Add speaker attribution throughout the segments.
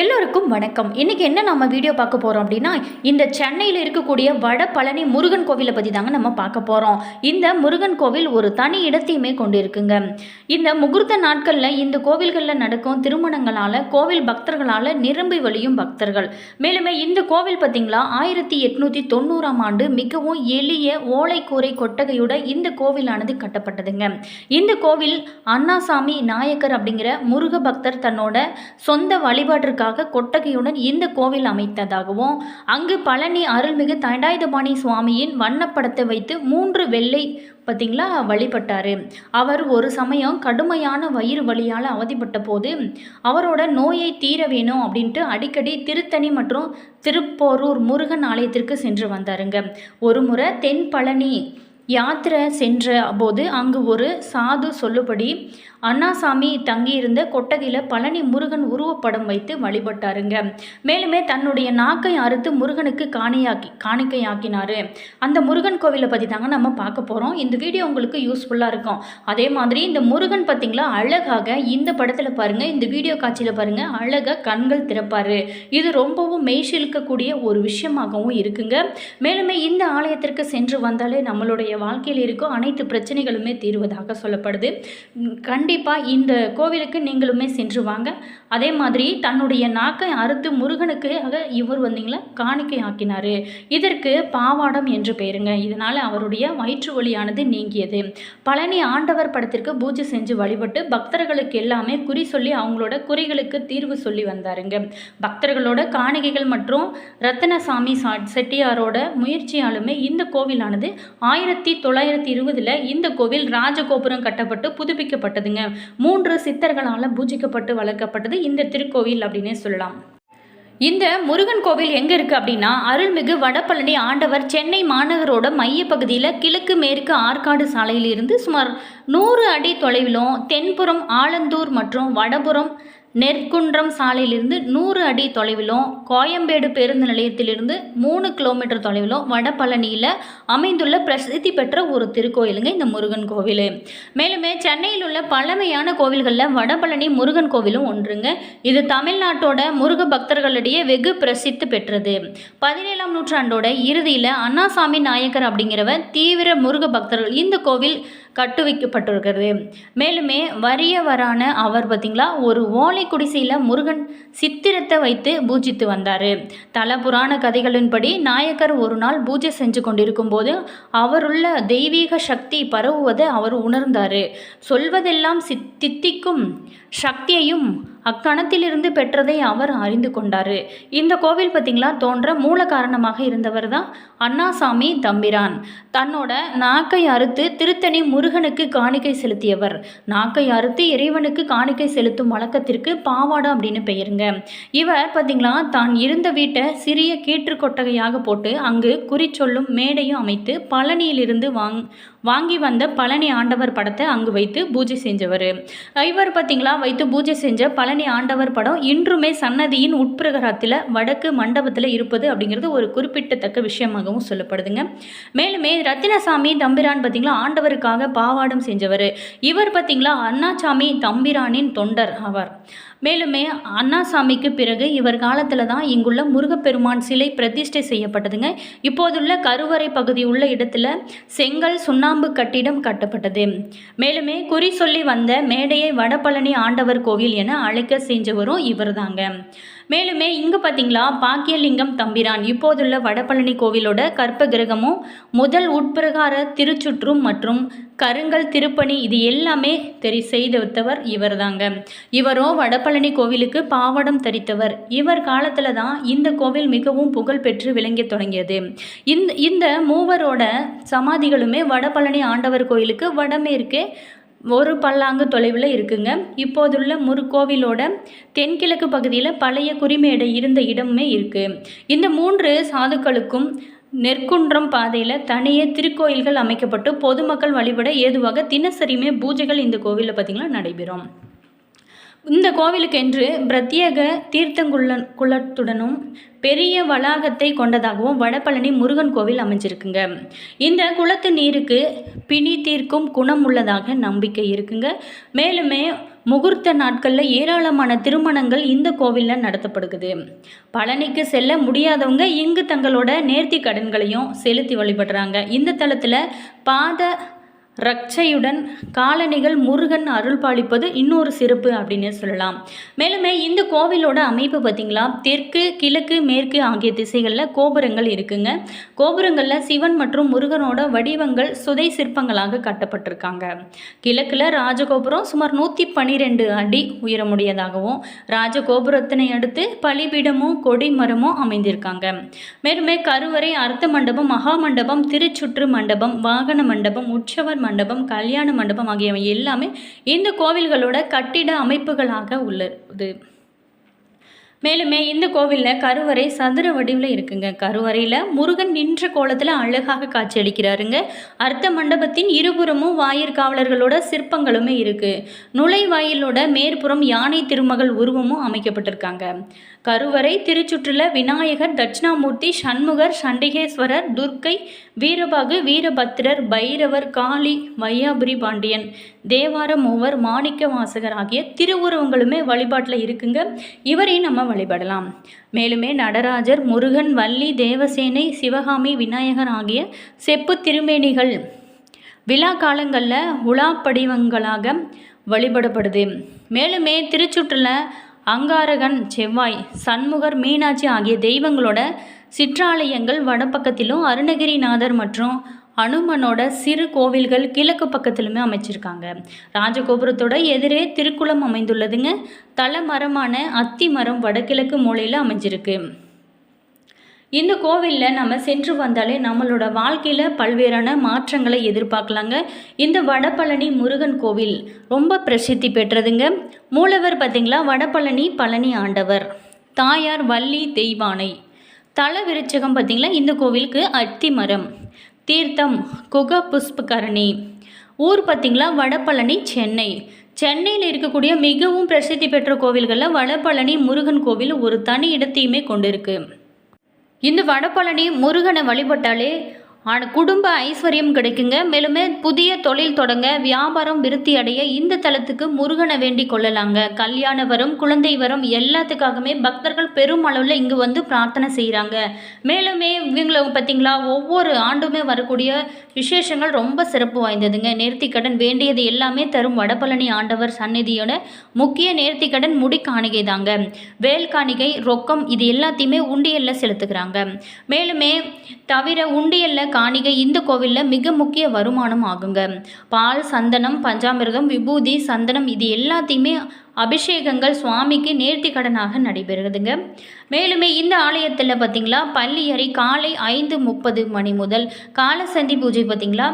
Speaker 1: எல்லோருக்கும் வணக்கம். இன்றைக்கி என்ன நம்ம வீடியோ பார்க்க போகிறோம் அப்படின்னா இந்த சென்னையில் இருக்கக்கூடிய வட பழனி முருகன் கோவிலை பற்றி தாங்க நம்ம பார்க்க போகிறோம் இந்த முருகன் கோவில் ஒரு தனி இடத்தையுமே கொண்டு இருக்குங்க இந்த முகூர்த்த நாட்களில் இந்த கோவில்களில் நடக்கும் திருமணங்களால் கோவில் பக்தர்களால் நிரம்பி வழியும் பக்தர்கள். மேலுமே இந்த கோவில் பார்த்திங்களா ஆயிரத்தி எட்நூற்றி தொண்ணூறாம் ஆண்டு மிகவும் எளிய ஓலைக்கூரை கொட்டகையோட இந்த கோவிலானது கட்டப்பட்டதுங்க. இந்த கோவில் அண்ணாசாமி நாயக்கர் அப்படிங்கிற முருக பக்தர் தன்னோட சொந்த வழிபாட்டிற்காக கொட்டகையுடன் இந்த கோவில் அமைத்ததாகவும் அங்கு பழனி அருள்மிகு தண்டாயுதபாணி சுவாமியின் வண்ணப்படத்தை வைத்து மூன்று வெள்ளை பார்த்தீங்களா வழிபட்டார். அவர் ஒரு சமயம் கடுமையான வயிறு வலியால் அவதிப்பட்ட போது அவரோட நோயை தீர வேணும் அப்படின்ட்டு அடிக்கடி திருத்தணி மற்றும் திருப்போரூர் முருகன் ஆலயத்திற்கு சென்று வந்தாருங்க. ஒரு முறை தென் பழனி யாத்திரை சென்ற போது அங்கு ஒரு சாது சொல்லுபடி அண்ணாசாமி தங்கியிருந்த கொட்டகையில் பழனி முருகன் உருவப்படம் வைத்து வழிபட்டாருங்க. மேலுமே தன்னுடைய நாக்கை அறுத்து முருகனுக்கு காணியாக்கி காணிக்கையாக்கினார். அந்த முருகன் கோவிலை பற்றி தாங்க நம்ம பார்க்க போகிறோம் இந்த வீடியோ உங்களுக்கு யூஸ்ஃபுல்லாக இருக்கும். அதே மாதிரி இந்த முருகன் பார்த்திங்களா அழகாக இந்த படத்தில் பாருங்கள் இந்த வீடியோ காட்சியில் பாருங்கள் அழகாக கண்கள் திறப்பார். இது ரொம்பவும் மெய்சிலுக்கக்கூடிய ஒரு விஷயமாகவும் இருக்குங்க. மேலுமே இந்த ஆலயத்திற்கு சென்று வந்தாலே நம்மளுடைய வாழ்க்கையில் இருக்கும் அனைத்து பிரச்சனைகளுமே தீர்வதாக சொல்லப்படுது. கண்டிப்பாக இந்த கோவிலுக்கு நீங்களுமே சென்று வாங்க. அதே மாதிரி தன்னுடைய நாக்கை அறுத்து முருகனுக்கு இவர் வந்தீங்களா? காணிக்கை ஆக்கினார். இதற்கு பாவாடம் என்று பெயருங்க. இதனால் அவருடைய வயிற்று வலியானது நீங்கியது. பழனி ஆண்டவர் படத்திற்கு பூஜை செஞ்சு வழிபட்டு பக்தர்களுக்கு எல்லாமே குறி சொல்லி அவங்களோட குறைகளுக்கு தீர்வு சொல்லி வந்தாருங்க. பக்தர்களோட காணிகைகள் மற்றும் ரத்தனசாமி சா செட்டியாரோட முயற்சியாலுமே இந்த கோவிலானது ஆயிரத்தி தொள்ளாயிரத்தி இருபதில் இந்த கோவில் ராஜகோபுரம் கட்டப்பட்டு புதுப்பிக்கப்பட்டதுங்க. மூன்று சித்தர்களால் பூஜிக்கப்பட்டு வளர்க்கப்பட்டது. இந்த திருக்கோவில் அப்படின்னே சொல்லலாம். இந்த முருகன் கோவில் எங்கே இருக்குது அப்படின்னா அருள்மிகு வடபழனி ஆண்டவர் சென்னை மாநகரோட மையப்பகுதியில் கிழக்கு மேற்கு ஆற்காடு சாலையிலிருந்து சுமார் நூறு அடி தொலைவிலும் தென்புறம் ஆலந்தூர் மற்றும் வடபுறம் நெற்குன்றம் சாலையிலிருந்து நூறு அடி தொலைவிலும் கோயம்பேடு பேருந்து நிலையத்திலிருந்து மூணு கிலோமீட்டர் தொலைவிலும் வடபழனியில் அமைந்துள்ள பிரசித்தி பெற்ற ஒரு திருக்கோயிலுங்க இந்த முருகன் கோவில். மேலுமே சென்னையில் உள்ள பழமையான கோவில்களில் வடபழனி முருகன் கோவிலும் ஒன்றுங்க. இது தமிழ்நாட்டோட முருக பக்தர்களிடையே வெகு பிரசித்தி பெற்றது. பதினேழாம் நூற்றாண்டோட இறுதியில் அண்ணாசாமி நாயக்கர் அப்படிங்கிறவர் தீவிர முருக பக்தர்கள். இந்த கோவில் கட்டு வைக்கப்பட்டிருக்கிறது மேலுமே வறியவரான அவர் பார்த்திங்களா ஒரு ஓலை குடிசையில் முருகன் சித்திரத்தை வைத்து பூஜித்து வந்தார். தல புராண கதைகளின்படி நாயக்கர் ஒரு நாள் பூஜை செஞ்சு கொண்டிருக்கும் போது அவருள்ள தெய்வீக சக்தி பரவுவதை அவர் உணர்ந்தார். சொல்வதெல்லாம் சித்திக்கும் சக்தியையும் அக்கணத்திலிருந்து பெற்றதை அவர் அறிந்து கொண்டார். இந்த கோவில் பார்த்திங்களா தோன்ற மூல காரணமாக இருந்தவர் தான் அண்ணாசாமி தம்பிரான். தன்னோட நாக்கை அறுத்து திருத்தணி முருகனுக்கு காணிக்கை செலுத்தியவர். நாக்கை அறுத்து இறைவனுக்கு காணிக்கை செலுத்தும் வழக்கத்திற்கு பாவாடம் அப்படின்னு பெயருங்க. இவர் பார்த்திங்களா தான் இருந்த வீட்டை சிறிய கீற்று கொட்டகையாக போட்டு அங்கு குறிச்சொல்லும் மேடையும் அமைத்து பழனியிலிருந்து வாங் வாங்கி வந்த பழனி ஆண்டவர் படத்தை அங்கு வைத்து பூஜை செஞ்சவர். இவர் பார்த்திங்களா வைத்து பூஜை செஞ்ச பழனி ஆண்டவர் படம் இன்றுமே சன்னதியின் உட்பிரகாரத்தில் வடக்கு மண்டபத்தில் இருப்பது அப்படிங்கிறது ஒரு குறிப்பிட்டத்தக்க விஷயமாகவும் சொல்லப்படுதுங்க. மேலுமே ரத்தினசாமி தம்பிரான் பார்த்திங்களா ஆண்டவருக்காக பாவாடம் செஞ்சவர். இவர் பார்த்திங்களா அண்ணாசாமி தம்பிரானின் தொண்டர் ஆவார். மேலுமே அண்ணாசாமிக்கு பிறகு இவர் காலத்தில் தான் இங்குள்ள முருகப்பெருமான் சிலை பிரதிஷ்டை செய்யப்பட்டதுங்க. இப்போதுள்ள கருவறை பகுதி உள்ள இடத்துல செங்கல் சுண்ணாம்பு கட்டிடம் கட்டப்பட்டது. மேலுமே குறி சொல்லி வந்த மேடையை வடபழனி ஆண்டவர் கோவில் என அழைக்க செஞ்சவரும் இவர் தாங்க மேலுமே இங்கே பார்த்தீங்களா? பாக்கியலிங்கம் தம்பிரான். இப்போதுள்ள வடபழனி கோவிலோட கற்ப கிரகமும் முதல் உட்பிரகார திருச்சுற்றும் மற்றும் கருங்கல் திருப்பணி இது எல்லாமே தெரி செய்தவர் இவர் தாங்க இவரோ வடபழனி கோவிலுக்கு பாவடம் தரித்தவர். இவர் காலத்தில் தான் இந்த கோவில் மிகவும் புகழ் பெற்று விளங்க தொடங்கியது. இந்த இந்த மூவரோட சமாதிகளுமே வடபழனி ஆண்டவர் கோயிலுக்கு வடமேற்கே ஒரு பல்லாங்கு தொலைவில் இருக்குங்க. இப்போதுள்ள முருகோவிலோட தென்கிழக்கு பகுதியில் பழைய குறிமேடை இருந்த இடமே இருக்குது இந்த மூன்று சாதுக்களுக்கும் நெற்குன்றம் பாதையில் தனியே திருக்கோயில்கள் அமைக்கப்பட்டு பொதுமக்கள் வழிபட ஏதுவாக தினசரியுமே பூஜைகள் இந்த கோவிலில் பார்த்திங்கன்னா நடைபெறும். இந்த கோவிலுக்கென்று பிரத்யேக தீர்த்தங்குள்ள குளத்துடனும் பெரிய வளாகத்தை கொண்டதாகவும் வடபழனி முருகன் கோவில் அமைஞ்சிருக்குங்க. இந்த குளத்து நீருக்கு பிணி தீர்க்கும் குணம் உள்ளதாக நம்பிக்கை இருக்குங்க. மேலுமே முகூர்த்த நாட்களில் ஏராளமான திருமணங்கள் இந்த கோவிலில் நடத்தப்படுகிறது பழனிக்கு செல்ல முடியாதவங்க இங்கு தங்களோட நேர்த்தி கடன்களையும் செலுத்தி வழிபடுறாங்க. இந்த தளத்தில் பாத ரக்ஷையுடன் காலணிகள் முருகன் அருள்பாலிப்பது இன்னொரு சிறப்பு அப்படின்னு சொல்லலாம். மேலுமே இந்த கோவிலோட அமைப்பு பார்த்திங்களா? தெற்கு கிழக்கு மேற்கு ஆகிய திசைகளில் கோபுரங்கள் இருக்குங்க. கோபுரங்களில் சிவன் மற்றும் முருகனோட வடிவங்கள் சுதை சிற்பங்களாக கட்டப்பட்டிருக்காங்க. கிழக்கில் ராஜகோபுரம் சுமார் நூற்றி பன்னிரெண்டு அடி உயரமுடையதாகவும் ராஜகோபுரத்தினை அடுத்து பலிபீடமும் கொடிமரமும் அமைந்திருக்காங்க. மேலுமே கருவறை அர்த்த மண்டபம் மகா மண்டபம் திருச்சுற்று மண்டபம் வாகன மண்டபம் உற்சவர் மண்டபம் கல்யாண மண்டபம் ஆகியவை எல்லாமே இந்த கோவில்களோட கட்டிட அமைப்புகளாக உள்ளது. மேலுமே இந்த கோவிலில் கருவறை சதுர வடிவில் இருக்குங்க. கருவறையில் முருகன் நின்ற கோலத்தில் அழகாக காட்சியளிக்கிறாருங்க. அர்த்த மண்டபத்தின் இருபுறமும் வாயிற்காவலர்களோட சிற்பங்களுமே இருக்குது நுழைவாயிலோட மேற்புறம் யானை திருமகள் உருவமும் அமைக்கப்பட்டிருக்காங்க. கருவறை திருச்சுற்றுல விநாயகர் தட்சிணாமூர்த்தி சண்முகர் சண்டிகேஸ்வரர் துர்க்கை வீரபாகு வீரபத்திரர் பைரவர் காளி வையாபுரி பாண்டியன் தேவார மூவர் மாணிக்க வாசகர் ஆகிய திருவுருவங்களுமே வழிபாட்டில் இருக்குங்க. இவரையும் நம்ம வழிபடலாம். மேலுமே நடராஜர் முருகன் வள்ளி தேவசேனை சிவகாமி விநாயகர் ஆகிய செப்பு திருமேனிகள் விழா காலங்களில் உலா படிவங்களாக வழிபடப்படுது. மேலுமே திருச்சுற்றில் அங்காரகன் செவ்வாய் சண்முகர் மீனாட்சி ஆகிய தெய்வங்களோட சிற்றாலயங்கள் வடபக்கத்திலும் அருணகிரிநாதர் மற்றும் அனுமனோட சிறு கோவில்கள் கிழக்கு பக்கத்திலுமே அமைச்சிருக்காங்க. ராஜகோபுரத்தோட எதிரே திருக்குளம் அமைந்துள்ளதுங்க. தலைமரமான அத்தி மரம் வடகிழக்கு மூலையில் அமைஞ்சிருக்கு. இந்த கோவிலில் நம்ம சென்று வந்தாலே நம்மளோட வாழ்க்கையில் பல்வேறான மாற்றங்களை எதிர்பார்க்கலாங்க. இந்த வடபழனி முருகன் கோவில் ரொம்ப பிரசித்தி பெற்றதுங்க. மூலவர் பார்த்திங்களா வடபழனி பழனி ஆண்டவர். தாயார் வள்ளி தெய்வானை. தல விருச்சகம் பார்த்திங்களா இந்த கோவிலுக்கு அத்தி மரம். தீர்த்தம் குக புஷ்பகரணி ஊர் பார்த்திங்களா வடபழனி சென்னை. சென்னையில் இருக்கக்கூடிய மிகவும் பிரசித்தி பெற்ற கோவில்களில் வடபழனி முருகன் கோவில் ஒரு தனி இடத்தையுமே கொண்டிருக்கு. இந்த வடபழனி முருகனை வழிபட்டாலே ஆனால் குடும்ப ஐஸ்வர்யம் கிடைக்குங்க. மேலுமே புதிய தொழில் தொடங்க வியாபாரம் விருத்தி அடைய இந்த தலத்துக்கு முருகனை வேண்டி கொள்ளலாங்க. கல்யாண வரம் குழந்தை வரம் எல்லாத்துக்காகவுமே பக்தர்கள் பெரும் அளவில் இங்கு வந்து பிரார்த்தனை செய்கிறாங்க மேலுமே இவங்களை பார்த்தீங்களா ஒவ்வொரு ஆண்டுமே வரக்கூடிய விசேஷங்கள் ரொம்ப சிறப்பு வாய்ந்ததுங்க. நேர்த்திக்கடன் வேண்டியது எல்லாமே தரும் வடபழனி ஆண்டவர் சந்நிதியோட முக்கிய நேர்த்திக்கடன் முடி காணிகை தாங்க வேல் காணிகை ரொக்கம் இது எல்லாத்தையுமே உண்டியலில் செலுத்துகிறாங்க. மேலுமே தவிர உண்டியலில் காணிகை இந்த கோவிலில் மிக முக்கிய வருமானம் ஆகுங்க. பால் சந்தனம் பஞ்சாமிர்தம் விபூதி சந்தனம் இது எல்லாத்தையுமே அபிஷேகங்கள் சுவாமிக்கு நேர்த்தி கடனாக நடைபெறுதுங்க. மேலுமே இந்த ஆலயத்தில் பார்த்திங்களா பள்ளியறை காலை ஐந்து முப்பது மணி முதல் காலசந்தி பூஜை பார்த்திங்களா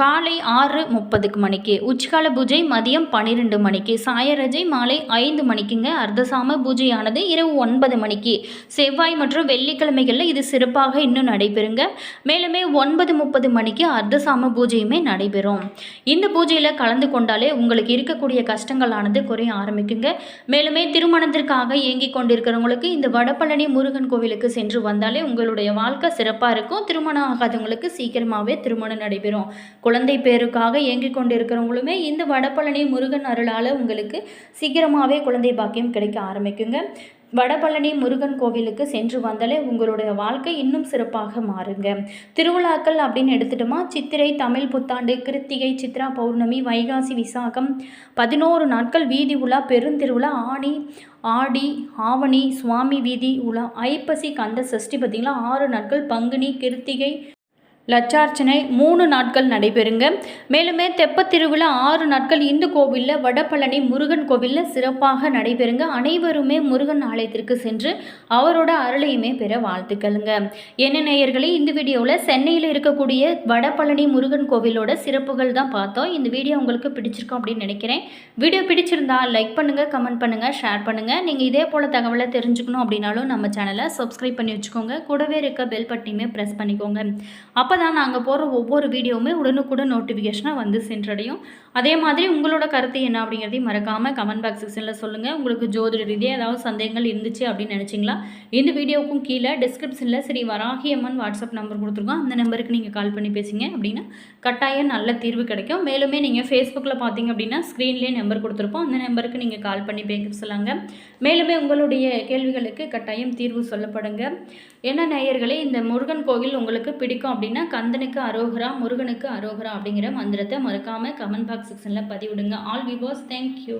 Speaker 1: காலை ஆறு முப்பதுக்கு மணிக்கு உச்சிகால பூஜை மதியம் பன்னிரெண்டு மணிக்கு சாயரஜை மாலை ஐந்து மணிக்குங்க அர்த்தசாம பூஜையானது இரவு ஒன்பது மணிக்கு. செவ்வாய் மற்றும் வெள்ளிக்கிழமைகளில் இது சிறப்பாக இன்னும் நடைபெறுங்க. மேலுமே ஒன்பது முப்பது மணிக்கு அர்த்தசாம பூஜையுமே நடைபெறும். இந்த பூஜையில் கலந்து கொண்டாலே உங்களுக்கு இருக்கக்கூடிய கஷ்டங்களானது குறைய ஆரம்பிக்குங்க. மேலுமே திருமணத்திற்காக இயங்கி கொண்டிருக்கிறவங்களுக்கு இந்த வடபழனி முருகன் கோவிலுக்கு சென்று வந்தாலே உங்களுடைய வாழ்க்கை சிறப்பாக இருக்கும். திருமணம் ஆகாதவங்களுக்கு சீக்கிரமாகவே திருமணம் நடைபெறும். குழந்தை பேருக்காக இயங்கி கொண்டிருக்கிறவங்களுமே இந்த வடபழனி முருகன் அருளால் உங்களுக்கு சீக்கிரமாகவே குழந்தை பாக்கியம் கிடைக்க ஆரம்பிக்குங்க. வடபழனி முருகன் கோவிலுக்கு சென்று வந்தாலே உங்களுடைய வாழ்க்கை இன்னும் சிறப்பாக மாறுங்க. திருவிழாக்கள் அப்படின்னு எடுத்துட்டோமா? சித்திரை தமிழ் புத்தாண்டு கிருத்திகை சித்ரா பௌர்ணமி வைகாசி விசாகம் பதினோரு நாட்கள் வீதி உலா பெருந்திருவிழா ஆணி ஆடி ஆவணி சுவாமி வீதி உலா ஐப்பசி கந்த சஷ்டி பார்த்திங்களா? ஆறு நாட்கள் பங்குனி கிருத்திகை லட்சார்ச்சனை மூணு நாட்கள் நடைபெறுங்க. மேலுமே தெப்பத் திருவிழா ஆறு நாட்கள் இந்து கோவிலில் வடபழனி முருகன் கோவிலில் சிறப்பாக நடைபெறுங்க. அனைவருமே முருகன் ஆலயத்திற்கு சென்று அவரோட அருளையுமே பெற வாழ்த்துக்களுங்க. என்ன நேயர்களே இந்த வீடியோவில் சென்னையில் இருக்கக்கூடிய வடபழனி முருகன் கோவிலோட சிறப்புகள் தான் பார்த்தோம். இந்த வீடியோ உங்களுக்கு பிடிச்சிருக்கும் அப்படின்னு நினைக்கிறேன். வீடியோ பிடிச்சிருந்தா லைக் பண்ணுங்கள் கமெண்ட் பண்ணுங்கள் ஷேர் பண்ணுங்கள் நீங்கள் இதே போல் தகவலை தெரிஞ்சுக்கணும் அப்படின்னாலும் நம்ம சேனலை சப்ஸ்கிரைப் பண்ணி வச்சுக்கோங்க. கூடவே இருக்க பெல் பட்டியுமே ப்ரெஸ் பண்ணிக்கோங்க. அப்போ தான் நாங்கள் போடுற ஒவ்வொரு வீடியோவுமே உடனுக்குடன் நோட்டிஃபிகேஷனாக வந்து சென்றடையும். அதே மாதிரி உங்களோட கருத்து என்ன அப்படிங்கிறதையும் மறக்காமல் கமெண்ட் பாக்ஸ் செக்ஷனில் சொல்லுங்கள் உங்களுக்கு ஜோதிட ரீதியாக ஏதாவது சந்தேகங்கள் இருந்துச்சு அப்படின்னு நினச்சிங்களா? இந்த வீடியோவுக்கும் கீழே டிஸ்கிரிப்ஷனில் சரி வராகி அம்மன் வாட்ஸ்அப் நம்பர் கொடுத்துருக்கோம். அந்த நம்பருக்கு நீங்கள் கால் பண்ணி பேசுங்க அப்படின்னா கட்டாயம் நல்ல தீர்வு கிடைக்கும். மேலுமே நீங்கள் ஃபேஸ்புக்கில் பார்த்தீங்க அப்படின்னா ஸ்க்ரீன்லேயே நம்பர் கொடுத்துருப்போம். அந்த நம்பருக்கு நீங்கள் கால் பண்ணி பேச மேலுமே உங்களுடைய கேள்விகளுக்கு கட்டாயம் தீர்வு சொல்லப்படுங்க. என்ன நேயர்களே இந்த முருகன் கோவில் உங்களுக்கு பிடிக்கும் அப்படின்னா கந்தனுக்கு அரோகரா முருகனுக்கு அரோகரா அப்படிங்கிற மந்திரத்தை மறக்காமல் கமெண்ட் பாக்ஸ் செக்ஷனில் பதிவிடுங்க. All விவோஸ் thank you